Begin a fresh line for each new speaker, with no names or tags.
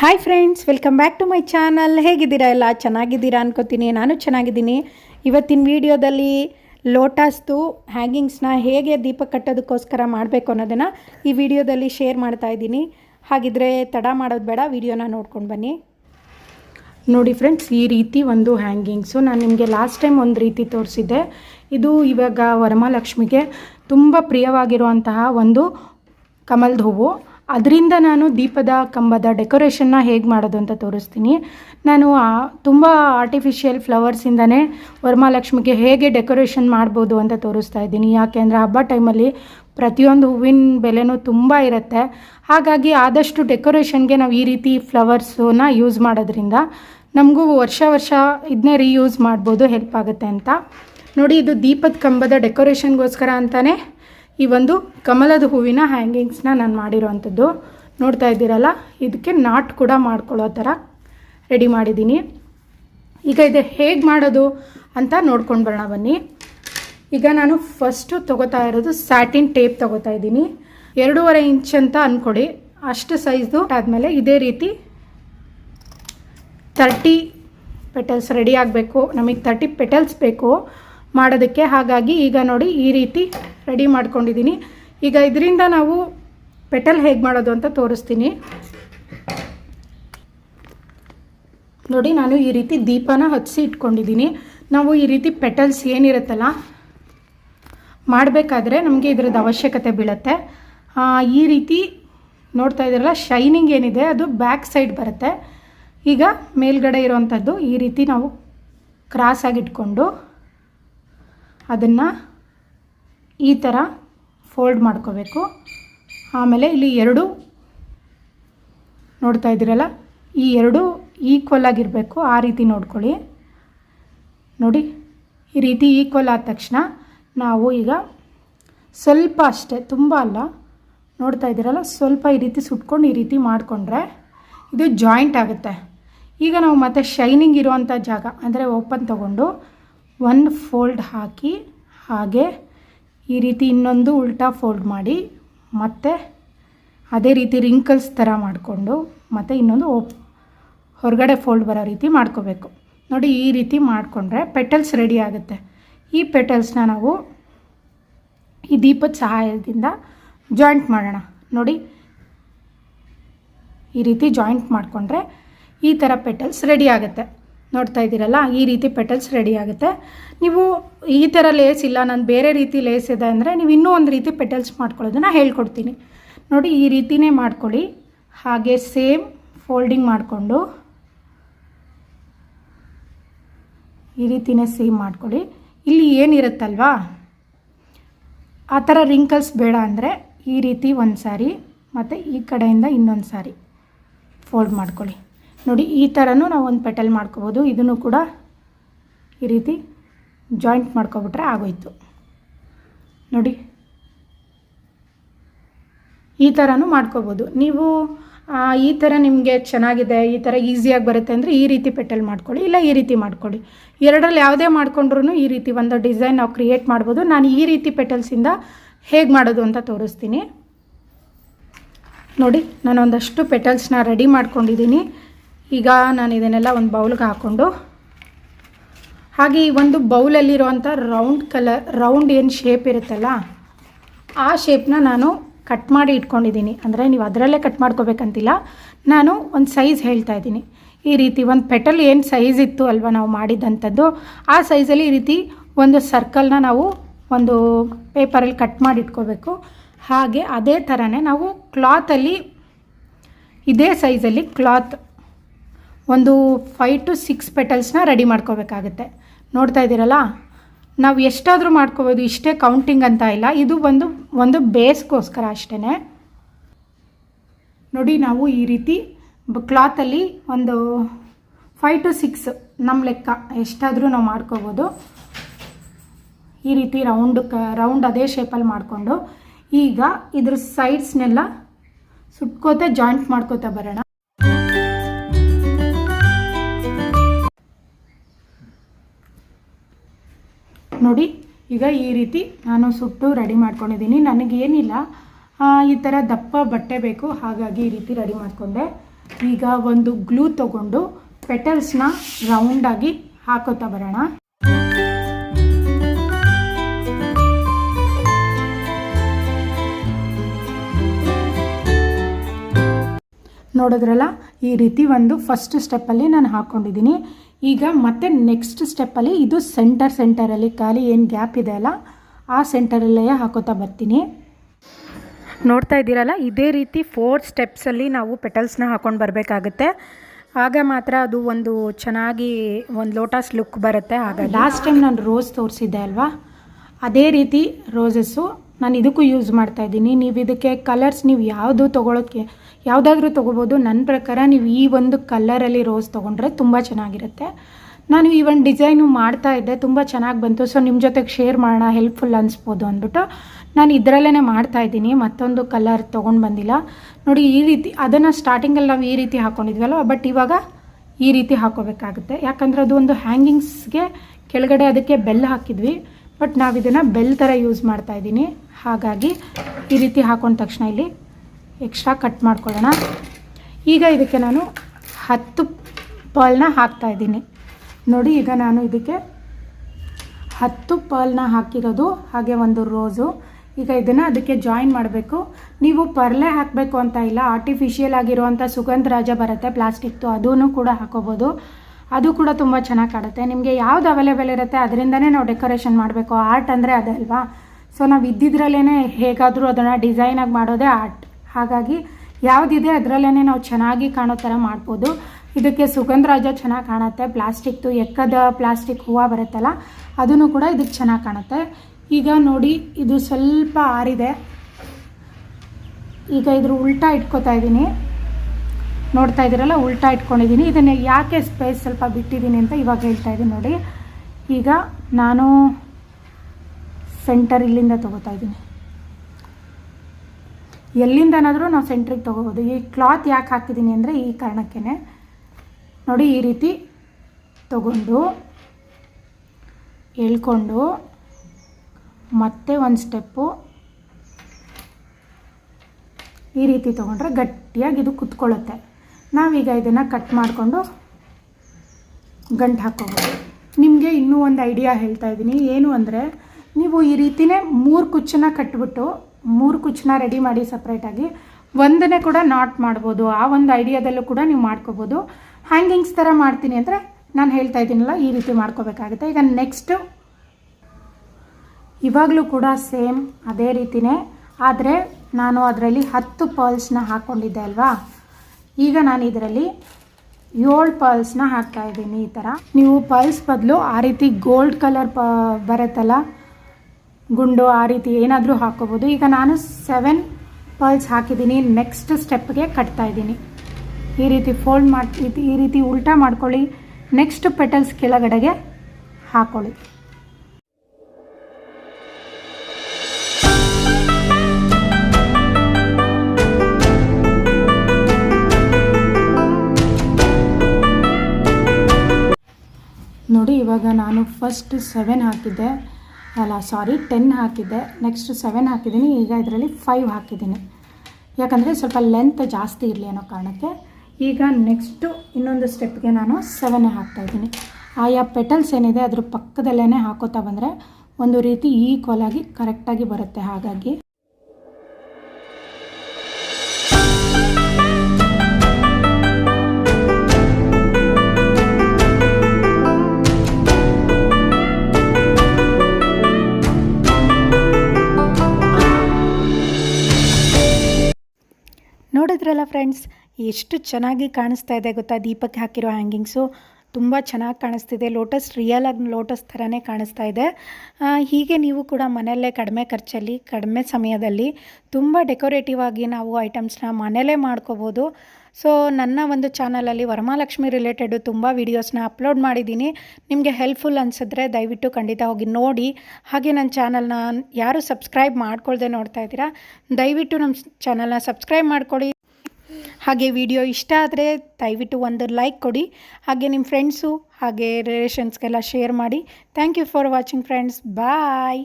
Hi friends welcome back to my channel ಹೇಗಿದ್ದೀರಾ ಎಲ್ಲ? ಚೆನ್ನಾಗಿದ್ದೀರಾ ಅನ್ಕೋತೀನಿ. ನಾನು ಚೆನ್ನಾಗಿದ್ದೀನಿ. ಇವತ್ತಿನ ವಿಡಿಯೋದಲ್ಲಿ ಲೋಟಸ್ದು ಹ್ಯಾಂಗಿಂಗ್ಸ್ನ ಹೇಗೆ ದೀಪ ಕಟ್ಟೋದಕ್ಕೋಸ್ಕರ ಮಾಡಬೇಕು ಅನ್ನೋದನ್ನು ಈ ವಿಡಿಯೋದಲ್ಲಿ ಶೇರ್ ಮಾಡ್ತಾ ಇದ್ದೀನಿ. ಹಾಗಿದ್ರೆ ತಡ ಮಾಡೋದು ಬೇಡ ವಿಡಿಯೋನ ನೋಡ್ಕೊಂಡು ಬನ್ನಿ. ನೋಡಿ ಫ್ರೆಂಡ್ಸ್ ಈ ರೀತಿ ಒಂದು ಹ್ಯಾಂಗಿಂಗ್ಸು ನಾನು ನಿಮಗೆ ಲಾಸ್ಟ್ ಟೈಮ್ ಒಂದು ರೀತಿ ತೋರಿಸಿದ್ದೆ. ಇದು ಇವಾಗ ವರಮಹಾಲಕ್ಷ್ಮಿಗೆ ತುಂಬ ಪ್ರಿಯವಾಗಿರುವಂತಹ ಒಂದು ಕಮಲ್ದ ಹೂವು ಅದರಿಂದ ನಾನು ದೀಪದ ಕಂಬದ ಡೆಕೋರೇಷನ್ನ ಹೇಗೆ ಮಾಡೋದು ಅಂತ ತೋರಿಸ್ತೀನಿ. ನಾನು ತುಂಬ ಆರ್ಟಿಫಿಷಿಯಲ್ ಫ್ಲವರ್ಸಿಂದನೇ ವರಮಹಾಲಕ್ಷ್ಮಿಗೆ ಹೇಗೆ ಡೆಕೋರೇಷನ್ ಮಾಡ್ಬೋದು ಅಂತ ತೋರಿಸ್ತಾ ಇದ್ದೀನಿ. ಯಾಕೆಂದರೆ ಹಬ್ಬ ಟೈಮಲ್ಲಿ ಪ್ರತಿಯೊಂದು ಹೂವಿನ ಬೆಲೆನೂ ತುಂಬ ಇರುತ್ತೆ. ಹಾಗಾಗಿ ಆದಷ್ಟು ಡೆಕೋರೇಷನ್ಗೆ ನಾವು ಈ ರೀತಿ ಫ್ಲವರ್ಸನ್ನ ಯೂಸ್ ಮಾಡೋದ್ರಿಂದ ನಮಗೂ ವರ್ಷ ವರ್ಷ ಇದನ್ನೇ ರೀಯೂಸ್ ಮಾಡ್ಬೋದು ಹೆಲ್ಪ್ ಆಗುತ್ತೆ ಅಂತ. ನೋಡಿ, ಇದು ದೀಪದ ಕಂಬದ ಡೆಕೋರೇಷನ್ಗೋಸ್ಕರ ಅಂತಲೇ ಈ ಒಂದು ಕಮಲದ ಹೂವಿನ ಹ್ಯಾಂಗಿಂಗ್ಸ್ನ ನಾನು ಮಾಡಿರೋವಂಥದ್ದು. ನೋಡ್ತಾ ಇದ್ದೀರಲ್ಲ, ಇದಕ್ಕೆ ನಾಟ್ ಕೂಡ ಮಾಡ್ಕೊಳ್ಳೋ ಥರ ರೆಡಿ ಮಾಡಿದ್ದೀನಿ. ಈಗ ಇದು ಹೇಗೆ ಮಾಡೋದು ಅಂತ ನೋಡ್ಕೊಂಡು ಬರೋಣ ಬನ್ನಿ. ಈಗ ನಾನು ಫಸ್ಟು ತೊಗೋತಾ ಇರೋದು ಸ್ಯಾಟಿನ್ ಟೇಪ್ ತೊಗೋತಾ ಇದ್ದೀನಿ. ಎರಡೂವರೆ ಇಂಚ್ ಅಂತ ಅಂದ್ಕೊಡಿ ಅಷ್ಟು ಸೈಜ್ದು ಆದಮೇಲೆ ಇದೇ ರೀತಿ ತರ್ಟಿ ಪೆಟಲ್ಸ್ ರೆಡಿ ಆಗಬೇಕು. ನಮಗೆ ತರ್ಟಿ ಪೆಟಲ್ಸ್ ಬೇಕು. ಮಾಡೋದಕ್ಕೆ. ಹಾಗಾಗಿ ಈಗ ನೋಡಿ ಈ ರೀತಿ ರೆಡಿ ಮಾಡ್ಕೊಂಡಿದ್ದೀನಿ. ಈಗ ಇದರಿಂದ ನಾವು ಪೆಟಲ್ ಹೇಗೆ ಮಾಡೋದು ಅಂತ ತೋರಿಸ್ತೀನಿ. ನೋಡಿ ನಾನು ಈ ರೀತಿ ದೀಪನ ಹಚ್ಚಿಸಿ ಇಟ್ಕೊಂಡಿದ್ದೀನಿ. ನಾವು ಈ ರೀತಿ ಪೆಟಲ್ಸ್ ಏನಿರುತ್ತಲ್ಲ, ಮಾಡಬೇಕಾದ್ರೆ ನಮಗೆ ಇದ್ರದ್ದು ಅವಶ್ಯಕತೆ ಬೀಳುತ್ತೆ. ಈ ರೀತಿ ನೋಡ್ತಾ ಇದ್ದೀರಲ್ಲ, ಶೈನಿಂಗ್ ಏನಿದೆ, ಅದು ಬ್ಯಾಕ್ ಸೈಡ್ ಬರುತ್ತೆ. ಈಗ ಮೇಲ್ಗಡೆ ಇರುವಂಥದ್ದು ಈ ರೀತಿ ನಾವು ಕ್ರಾಸಾಗಿ ಇಟ್ಕೊಂಡು ಅದನ್ನು ಈ ಥರ ಫೋಲ್ಡ್ ಮಾಡ್ಕೋಬೇಕು. ಆಮೇಲೆ ಇಲ್ಲಿ ಎರಡು ನೋಡ್ತಾ ಇದ್ದೀರಲ್ಲ? ಈ ಎರಡು ಈಕ್ವಲ್ ಆಗಿರಬೇಕು. ಆ ರೀತಿ ನೋಡ್ಕೊಳ್ಳಿ. ನೋಡಿ, ಈ ರೀತಿ ಈಕ್ವಲ್ ಆದ ತಕ್ಷಣ ನಾವು ಈಗ ಸ್ವಲ್ಪ ಅಷ್ಟೇ, ತುಂಬ ಅಲ್ಲ, ನೋಡ್ತಾ ಇದ್ದೀರಲ್ಲ? ಸ್ವಲ್ಪ ಈ ರೀತಿ ಸುಟ್ಕೊಂಡು ಈ ರೀತಿ ಮಾಡಿಕೊಂಡ್ರೆ ಇದು ಜಾಯಿಂಟ್ ಆಗುತ್ತೆ. ಈಗ ನಾವು ಮತ್ತೆ ಶೈನಿಂಗ್ ಇರುವಂಥ ಜಾಗ, ಅಂದರೆ ಓಪನ್ ತಗೊಂಡು ಒಂದು ಫೋಲ್ಡ್ ಹಾಕಿ, ಹಾಗೆ ಈ ರೀತಿ ಇನ್ನೊಂದು ಉಲ್ಟಾ ಫೋಲ್ಡ್ ಮಾಡಿ, ಮತ್ತೆ ಅದೇ ರೀತಿ ರಿಂಕಲ್ಸ್ ಥರ ಮಾಡಿಕೊಂಡು, ಮತ್ತು ಇನ್ನೊಂದು ಹೊರಗಡೆ ಫೋಲ್ಡ್ ಬರೋ ರೀತಿ ಮಾಡ್ಕೋಬೇಕು. ನೋಡಿ, ಈ ರೀತಿ ಮಾಡಿಕೊಂಡ್ರೆ ಪೆಟಲ್ಸ್ ರೆಡಿ ಆಗುತ್ತೆ. ಈ ಪೆಟಲ್ಸ್ನ ನಾವು ಈ ದೀಪದ ಸಹಾಯದಿಂದ ಜಾಯಿಂಟ್ ಮಾಡೋಣ. ನೋಡಿ, ಈ ರೀತಿ ಜಾಯಿಂಟ್ ಮಾಡಿಕೊಂಡ್ರೆ ಈ ಥರ ಪೆಟಲ್ಸ್ ರೆಡಿ ಆಗುತ್ತೆ. ನೋಡ್ತಾ ಇದ್ದೀರಲ್ಲ, ಈ ರೀತಿ ಪೆಟಲ್ಸ್ ರೆಡಿ ಆಗುತ್ತೆ. ನೀವು ಈ ಥರ ಲೇಸ್ ಇಲ್ಲ, ನಾನು ಬೇರೆ ರೀತಿ ಲೇಸ್ ಇದೆ ಅಂದರೆ ನೀವು ಇನ್ನೂ ಒಂದು ರೀತಿ ಪೆಟಲ್ಸ್ ಮಾಡ್ಕೊಳ್ಳೋದನ್ನು ಹೇಳ್ಕೊಡ್ತೀನಿ. ನೋಡಿ, ಈ ರೀತಿನೇ ಮಾಡ್ಕೊಳ್ಳಿ. ಹಾಗೆ ಸೇಮ್ ಫೋಲ್ಡಿಂಗ್ ಮಾಡಿಕೊಂಡು ಈ ರೀತಿನೇ ಸೇಮ್ ಮಾಡ್ಕೊಳ್ಳಿ. ಇಲ್ಲಿ ಏನಿರುತ್ತಲ್ವಾ? ಆ ಥರ ರಿಂಕಲ್ಸ್ ಬೇಡ ಅಂದರೆ ಈ ರೀತಿ ಒಂದು ಸಾರಿ ಮತ್ತು ಈ ಕಡೆಯಿಂದ ಇನ್ನೊಂದು ಸಾರಿ ಫೋಲ್ಡ್ ಮಾಡ್ಕೊಳ್ಳಿ. ನೋಡಿ, ಈ ಥರನೂ ನಾವು ಒಂದು ಪೆಟಲ್ ಮಾಡ್ಕೋಬೋದು. ಇದನ್ನು ಕೂಡ ಈ ರೀತಿ ಜಾಯಿಂಟ್ ಮಾಡ್ಕೊಬಿಟ್ರೆ ಆಗೋಯ್ತು. ನೋಡಿ, ಈ ಥರನೂ ಮಾಡ್ಕೋಬೋದು. ನೀವು ಈ ಥರ ನಿಮಗೆ ಚೆನ್ನಾಗಿದೆ, ಈ ಥರ ಈಸಿಯಾಗಿ ಬರುತ್ತೆ ಅಂದರೆ ಈ ರೀತಿ ಪೆಟಲ್ ಮಾಡ್ಕೊಳ್ಳಿ, ಇಲ್ಲ ಈ ರೀತಿ ಮಾಡ್ಕೊಳ್ಳಿ. ಎರಡರಲ್ಲಿ ಯಾವುದೇ ಮಾಡ್ಕೊಂಡ್ರೂ ಈ ರೀತಿ ಒಂದು ಡಿಸೈನ್ ನಾವು ಕ್ರಿಯೇಟ್ ಮಾಡ್ಬೋದು. ನಾನು ಈ ರೀತಿ ಪೆಟಲ್ಸಿಂದ ಹೇಗೆ ಮಾಡೋದು ಅಂತ ತೋರಿಸ್ತೀನಿ. ನೋಡಿ ನಾನು ಒಂದಷ್ಟು ಪೆಟಲ್ಸ್ನ ರೆಡಿ ಮಾಡ್ಕೊಂಡಿದ್ದೀನಿ. ಈಗ ನಾನು ಇದನ್ನೆಲ್ಲ ಒಂದು ಬೌಲ್ಗೆ ಹಾಕ್ಕೊಂಡು, ಹಾಗೆ ಈ ಒಂದು ಬೌಲಲ್ಲಿರುವಂಥ ರೌಂಡ್ ಕಲರ್, ರೌಂಡ್ ಏನು ಶೇಪ್ ಇರುತ್ತಲ್ಲ, ಆ ಶೇಪ್ನ ನಾನು ಕಟ್ ಮಾಡಿ ಇಟ್ಕೊಂಡಿದ್ದೀನಿ. ಅಂದರೆ ನೀವು ಅದರಲ್ಲೇ ಕಟ್ ಮಾಡ್ಕೋಬೇಕಂತಿಲ್ಲ, ನಾನು ಒಂದು ಸೈಜ್ ಹೇಳ್ತಾ ಇದ್ದೀನಿ. ಈ ರೀತಿ ಒಂದು ಪೆಟಲ್ ಏನು ಸೈಜ್ ಇತ್ತು ಅಲ್ವಾ ನಾವು ಮಾಡಿದ್ದಂಥದ್ದು ಆ ಸೈಜಲ್ಲಿ ಈ ರೀತಿ ಒಂದು ಸರ್ಕಲ್ನ ನಾವು ಒಂದು ಪೇಪರಲ್ಲಿ ಕಟ್ ಮಾಡಿ ಇಟ್ಕೋಬೇಕು. ಹಾಗೆ ಅದೇ ಥರನೇ ನಾವು ಕ್ಲಾತಲ್ಲಿ, ಇದೇ ಸೈಜಲ್ಲಿ ಕ್ಲಾತ್ ಒಂದು ಫೈವ್ ಟು ಸಿಕ್ಸ್ ಪೆಟಲ್ಸ್ನ ರೆಡಿ ಮಾಡ್ಕೋಬೇಕಾಗುತ್ತೆ. ನೋಡ್ತಾ ಇದ್ದೀರಲ್ಲ? ನಾವು ಎಷ್ಟಾದರೂ ಮಾಡ್ಕೋಬೋದು, ಇಷ್ಟೇ ಕೌಂಟಿಂಗ್ ಅಂತ ಇಲ್ಲ. ಇದು ಒಂದು ಒಂದು ಬೇಸ್ಗೋಸ್ಕರ ಅಷ್ಟೇ ನೋಡಿ, ನಾವು ಈ ರೀತಿ ಕ್ಲಾತಲ್ಲಿ ಒಂದು ಫೈವ್ ಟು ಸಿಕ್ಸ್ ನಮ್ಮ ಲೆಕ್ಕ ಎಷ್ಟಾದರೂ ನಾವು ಮಾಡ್ಕೋಬೋದು. ಈ ರೀತಿ ರೌಂಡ್ ಕ ರೌಂಡ್ ಅದೇ ಶೇಪಲ್ಲಿ ಮಾಡಿಕೊಂಡು ಈಗ ಇದ್ರ ಸೈಡ್ಸ್ನೆಲ್ಲ ಸುಟ್ಕೋತಾ ಜಾಯಿಂಟ್ ಮಾಡ್ಕೋತಾ ಬರೋಣ. ನೋಡಿ, ಈಗ ಈ ರೀತಿ ನಾನು ಸುಟ್ಟು ರೆಡಿ ಮಾಡ್ಕೊಂಡಿದ್ದೀನಿ. ನನಗೇನಿಲ್ಲ ಈ ಥರ ದಪ್ಪ ಬಟ್ಟೆ ಬೇಕು, ಹಾಗಾಗಿ ಈ ರೀತಿ ರೆಡಿ ಮಾಡಿಕೊಂಡೆ. ಈಗ ಒಂದು ಗ್ಲೂ ತಗೊಂಡು ಪೆಟಲ್ಸ್ನ ರೌಂಡಾಗಿ ಹಾಕೋತಾ ಬರೋಣ. ನೋಡಿದ್ರಲ್ಲ, ಈ ರೀತಿ ಒಂದು ಫಸ್ಟ್ ಸ್ಟೆಪ್ಪಲ್ಲಿ ನಾನು ಹಾಕ್ಕೊಂಡಿದ್ದೀನಿ ಈಗ ಮತ್ತೆ ನೆಕ್ಸ್ಟ್ ಸ್ಟೆಪ್ಪಲ್ಲಿ ಇದು ಸೆಂಟರ್ ಸೆಂಟರಲ್ಲಿ ಖಾಲಿ ಏನು ಗ್ಯಾಪ್ ಇದೆ ಅಲ್ಲ, ಆ ಸೆಂಟರಲ್ಲೇ ಹಾಕೋತಾ ಬರ್ತೀನಿ. ನೋಡ್ತಾ ಇದ್ದೀರಲ್ಲ, ಇದೇ ರೀತಿ ಫೋರ್ ಸ್ಟೆಪ್ಸಲ್ಲಿ ನಾವು ಪೆಟಲ್ಸ್ನ ಹಾಕೊಂಡು ಬರಬೇಕಾಗುತ್ತೆ. ಆಗ ಮಾತ್ರ ಅದು ಒಂದು ಚೆನ್ನಾಗಿ ಒಂದು ಲೋಟಸ್ ಲುಕ್ ಬರುತ್ತೆ ಆಗ ಲಾಸ್ಟ್ ಟೈಮ್ ನಾನು ರೋಸ್ ತೋರಿಸಿದ್ದೆ ಅಲ್ವಾ? ಅದೇ ರೀತಿ ರೋಸಸ್ಸು ನಾನು ಇದಕ್ಕೂ ಯೂಸ್ ಮಾಡ್ತಾ ಇದ್ದೀನಿ. ನೀವು ಇದಕ್ಕೆ ಕಲರ್ಸ್ ನೀವು ಯಾವುದು ತೊಗೊಳೋಕ್ಕೆ ಯಾವುದಾದ್ರೂ ತೊಗೋಬೋದು. ನನ್ನ ಪ್ರಕಾರ ನೀವು ಈ ಒಂದು ಕಲ್ಲರಲ್ಲಿ ರೋಸ್ ತೊಗೊಂಡ್ರೆ ತುಂಬ ಚೆನ್ನಾಗಿರುತ್ತೆ. ನಾನು ಈ ಒಂದು ಡಿಸೈನು ಮಾಡ್ತಾ ಇದ್ದೆ, ತುಂಬ ಚೆನ್ನಾಗಿ ಬಂತು. ಸೊ ನಿಮ್ಮ ಜೊತೆಗೆ ಶೇರ್ ಮಾಡೋಣ ಹೆಲ್ಪ್ಫುಲ್ ಅನಿಸ್ಬೋದು ಅಂದ್ಬಿಟ್ಟು ನಾನು ಇದರಲ್ಲೇ ಮಾಡ್ತಾ ಇದ್ದೀನಿ. ಮತ್ತೊಂದು ಕಲರ್ ತೊಗೊಂಡು ಬಂದಿಲ್ಲ. ನೋಡಿ, ಈ ರೀತಿ ಅದನ್ನು ಸ್ಟಾರ್ಟಿಂಗಲ್ಲಿ ನಾವು ಈ ರೀತಿ ಹಾಕ್ಕೊಂಡಿದ್ವಲ್ಲ ಬಟ್ ಇವಾಗ ಈ ರೀತಿ ಹಾಕೋಬೇಕಾಗುತ್ತೆ. ಯಾಕಂದರೆ ಅದು ಒಂದು ಹ್ಯಾಂಗಿಂಗ್ಸ್ಗೆ ಕೆಳಗಡೆ ಅದಕ್ಕೆ ಬೆಲ್ ಹಾಕಿದ್ವಿ. ಬಟ್ ನಾವು ಇದನ್ನು ಬೆಲ್ ಥರ ಯೂಸ್ ಮಾಡ್ತಾ ಇದ್ದೀನಿ. ಹಾಗಾಗಿ ಈ ರೀತಿ ಹಾಕೊಂಡ ತಕ್ಷಣ ಇಲ್ಲಿ ಎಕ್ಸ್ಟ್ರಾ ಕಟ್ ಮಾಡ್ಕೊಳ್ಳೋಣ. ಈಗ ಇದಕ್ಕೆ ನಾನು ಹತ್ತು ಪರ್ಲ್ನ ಹಾಕ್ತಾ ಇದ್ದೀನಿ. ನೋಡಿ, ಈಗ ನಾನು ಇದಕ್ಕೆ ಹತ್ತು ಪರ್ಲ್ನ ಹಾಕಿರೋದು, ಹಾಗೆ ಒಂದು ರೋಸು. ಈಗ ಇದನ್ನು ಅದಕ್ಕೆ ಜಾಯಿನ್ ಮಾಡಬೇಕು. ನೀವು ಪರ್ಲೆ ಹಾಕಬೇಕು ಅಂತ ಇಲ್ಲ ಆರ್ಟಿಫಿಷಿಯಲ್ ಆಗಿರುವಂಥ ಸುಗಂಧ ರಾಜ ಬರುತ್ತೆ ಪ್ಲಾಸ್ಟಿಕ್ದು ಅದೂ ಕೂಡ ಹಾಕೋಬೋದು. ಅದು ಕೂಡ ತುಂಬ ಚೆನ್ನಾಗಿ ಕಾಣುತ್ತೆ. ನಿಮಗೆ ಯಾವ್ದು ಅವೈಲೇಬಲ್ ಇರುತ್ತೆ, ಅದರಿಂದನೇ ನಾವು ಡೆಕೋರೇಷನ್ ಮಾಡಬೇಕು. ಆರ್ಟ್ ಅಂದರೆ ಅದೇ ಅಲ್ವಾ ಸೊ ನಾವು ಇದ್ದಿದ್ರಲ್ಲೇ ಹೇಗಾದರೂ ಅದನ್ನು ಡಿಸೈನಾಗಿ ಮಾಡೋದೇ ಆರ್ಟ್ ಹಾಗಾಗಿ ಯಾವುದಿದೆ ಅದರಲ್ಲೇ ನಾವು ಚೆನ್ನಾಗಿ ಕಾಣೋ ಥರ ಮಾಡ್ಬೋದು. ಇದಕ್ಕೆ ಸುಗಂಧರಾಜ ಚೆನ್ನಾಗಿ ಕಾಣುತ್ತೆ. ಪ್ಲಾಸ್ಟಿಕ್ದು ಎಕ್ಕದ ಪ್ಲಾಸ್ಟಿಕ್ ಹೂವು ಬರುತ್ತಲ್ಲ, ಅದನ್ನು ಕೂಡ ಇದಕ್ಕೆ ಚೆನ್ನಾಗಿ ಕಾಣುತ್ತೆ. ಈಗ ನೋಡಿ, ಇದು ಸ್ವಲ್ಪ ಆರಿದೆ. ಈಗ ಇದ್ರ ಉಲ್ಟಾ ಇಟ್ಕೋತಾ ಇದ್ದೀನಿ. ನೋಡ್ತಾ ಇದ್ದೀರಲ್ಲ, ಉಲ್ಟಾ ಇಟ್ಕೊಂಡಿದ್ದೀನಿ. ಇದನ್ನು ಯಾಕೆ ಸ್ಪೇಸ್ ಸ್ವಲ್ಪ ಬಿಟ್ಟಿದ್ದೀನಿ ಅಂತ ಇವಾಗ ಹೇಳ್ತಾ ಇದ್ದೀನಿ ನೋಡಿ. ಈಗ ನಾನು ಸೆಂಟರ್ ಇಲ್ಲಿಂದ ತೊಗೋತಾ ಇದ್ದೀನಿ. ಎಲ್ಲಿಂದನಾದರೂ ನಾವು ಸೆಂಟ್ರಿಗೆ ತೊಗೋಬೋದು. ಈ ಕ್ಲಾತ್ ಯಾಕೆ ಹಾಕಿದ್ದೀನಿ ಅಂದರೆ ಈ ಕಾರಣಕ್ಕೇ ನೋಡಿ, ಈ ರೀತಿ ತಗೊಂಡು ಎಳ್ಕೊಂಡು ಮತ್ತೆ ಒಂದು ಸ್ಟೆಪ್ಪು. ಈ ರೀತಿ ತೊಗೊಂಡ್ರೆ ಗಟ್ಟಿಯಾಗಿ ಇದು ಕುತ್ಕೊಳ್ಳುತ್ತೆ. ನಾವೀಗ ಇದನ್ನು ಕಟ್ ಮಾಡಿಕೊಂಡು ಗಂಟು ಹಾಕೋಬೋದು ನಿಮಗೆ ಇನ್ನೂ ಒಂದು ಐಡಿಯಾ ಹೇಳ್ತಾ ಇದ್ದೀನಿ. ಏನು ಅಂದರೆ, ನೀವು ಈ ರೀತಿನೇ ಮೂರು ಕುಚ್ಚನ್ನ ಕಟ್ಬಿಟ್ಟು ಮೂರು ಕುಚ್ಚನ್ನ ರೆಡಿ ಮಾಡಿ ಸಪ್ರೇಟಾಗಿ ಒಂದನ್ನೇ ಕೂಡ ನಾಟ್ ಮಾಡ್ಬೋದು. ಆ ಒಂದು ಐಡಿಯಾದಲ್ಲೂ ಕೂಡ ನೀವು ಮಾಡ್ಕೋಬೋದು. ಹ್ಯಾಂಗಿಂಗ್ಸ್ ಥರ ಮಾಡ್ತೀನಿ ಅಂದರೆ ನಾನು ಹೇಳ್ತಾ ಇದ್ದೀನಲ್ಲ, ಈ ರೀತಿ ಮಾಡ್ಕೋಬೇಕಾಗುತ್ತೆ. ಈಗ ನೆಕ್ಸ್ಟು ಇವಾಗಲೂ ಕೂಡ ಸೇಮ್ ಅದೇ ರೀತಿನೇ. ಆದರೆ ನಾನು ಅದರಲ್ಲಿ ಹತ್ತು ಪರ್ಲ್ಸ್ನ ಹಾಕ್ಕೊಂಡಿದ್ದೆ ಅಲ್ವಾ? ಈಗ ನಾನು ಇದರಲ್ಲಿ ಏಳು ಪರ್ಲ್ಸ್ನ ಹಾಕ್ತಾ ಇದ್ದೀನಿ ಈ ಥರ ನೀವು ಪರ್ಲ್ಸ್ ಬದಲು ಆ ರೀತಿ ಗೋಲ್ಡ್ ಕಲರ್ ಬರುತ್ತಲ್ಲ ಗುಂಡು ಆ ರೀತಿ ಏನಾದರೂ ಹಾಕೋಬೋದು. ಈಗ ನಾನು ಸೆವೆನ್ ಪರ್ಲ್ಸ್ ಹಾಕಿದ್ದೀನಿ. ನೆಕ್ಸ್ಟ್ ಸ್ಟೆಪ್ಗೆ ಕಟ್ತಾ ಇದ್ದೀನಿ. ಈ ರೀತಿ ಫೋಲ್ಡ್ ಮಾಡಿ ಈ ರೀತಿ ಉಲ್ಟಾ ಮಾಡ್ಕೊಳ್ಳಿ. ನೆಕ್ಸ್ಟ್ ಪೆಟಲ್ಸ್ ಕೆಳಗಡೆಗೆ ಹಾಕೊಳ್ಳಿ. ನೋಡಿ, ಇವಾಗ ನಾನು ಫಸ್ಟ್ ಸೆವೆನ್ ಹಾಕಿದ್ದೆ. ಅಲ್ಲ ಸಾರಿ ಟೆನ್ ಹಾಕಿದ್ದೆ. ನೆಕ್ಸ್ಟ್ ಸೆವೆನ್ ಹಾಕಿದ್ದೀನಿ. ಈಗ ಇದರಲ್ಲಿ ಫೈವ್ ಹಾಕಿದ್ದೀನಿ. ಯಾಕಂದರೆ ಸ್ವಲ್ಪ ಲೆಂತ್ ಜಾಸ್ತಿ ಇರಲಿ ಅನ್ನೋ ಕಾರಣಕ್ಕೆ ಈಗ ನೆಕ್ಸ್ಟು ಇನ್ನೊಂದು ಸ್ಟೆಪ್ಗೆ ನಾನು ಸೆವೆನೇ ಹಾಕ್ತಾಯಿದ್ದೀನಿ ಆಯಾ ಪೆಟಲ್ಸ್ ಏನಿದೆ ಅದ್ರ ಪಕ್ಕದಲ್ಲೇ ಹಾಕೋತಾ ಬಂದರೆ ಒಂದು ರೀತಿ ಈಕ್ವಲ್ ಆಗಿ ಕರೆಕ್ಟಾಗಿ ಬರುತ್ತೆ ಹಾಗಾಗಿ. ಫ್ರೆಂಡ್ಸ್, ಎಷ್ಟು ಚೆನ್ನಾಗಿ ಕಾಣಿಸ್ತಾ ಇದೆ ಗೊತ್ತಾ ದೀಪಕ್ಕೆ ಹಾಕಿರೋ ಹ್ಯಾಂಗಿಂಗ್ಸು. ತುಂಬ ಚೆನ್ನಾಗಿ ಕಾಣಿಸ್ತಿದೆ. ಲೋಟಸ್ ರಿಯಲ್ ಆಗಿ ಲೋಟಸ್ ಥರನೇ ಕಾಣಿಸ್ತಾ ಇದೆ. ಹೀಗೆ ನೀವು ಕೂಡ ಮನೆಯಲ್ಲೇ ಕಡಿಮೆ ಖರ್ಚಲ್ಲಿ, ಕಡಿಮೆ ಸಮಯದಲ್ಲಿ ತುಂಬ ಡೆಕೋರೇಟಿವ್ ಆಗಿ ನಾವು ಐಟಮ್ಸ್ನ ಮನೆಯಲ್ಲೇ ಮಾಡ್ಕೋಬೋದು. ಸೊ ನನ್ನ ಒಂದು ಚಾನಲಲ್ಲಿ ವರಮಹಾಲಕ್ಷ್ಮಿ ರಿಲೇಟೆಡು ತುಂಬ ವೀಡಿಯೋಸ್ನ ಅಪ್ಲೋಡ್ ಮಾಡಿದ್ದೀನಿ. ನಿಮಗೆ ಹೆಲ್ಪ್ಫುಲ್ ಅನಿಸಿದ್ರೆ ದಯವಿಟ್ಟು ಖಂಡಿತ ಹೋಗಿ ನೋಡಿ. ಹಾಗೆ ನನ್ನ ಚಾನಲ್ನ ಯಾರು ಸಬ್ಸ್ಕ್ರೈಬ್ ಮಾಡ್ಕೊಳ್ದೆ ನೋಡ್ತಾ ಇದ್ದೀರಾ, ದಯವಿಟ್ಟು ನಮ್ಮ ಚಾನಲ್ನ ಸಬ್ಸ್ಕ್ರೈಬ್ ಮಾಡ್ಕೊಳ್ಳಿ. ಹಾಗೆ ವಿಡಿಯೋ ಇಷ್ಟ ಆದರೆ ದಯವಿಟ್ಟು ಒಂದು ಲೈಕ್ ಕೊಡಿ, ಹಾಗೆ ನಿಮ್ಮ ಫ್ರೆಂಡ್ಸು ಹಾಗೆ ರಿಲೇಷನ್ಸ್ಗೆಲ್ಲ ಶೇರ್ ಮಾಡಿ. Thank you for watching friends bye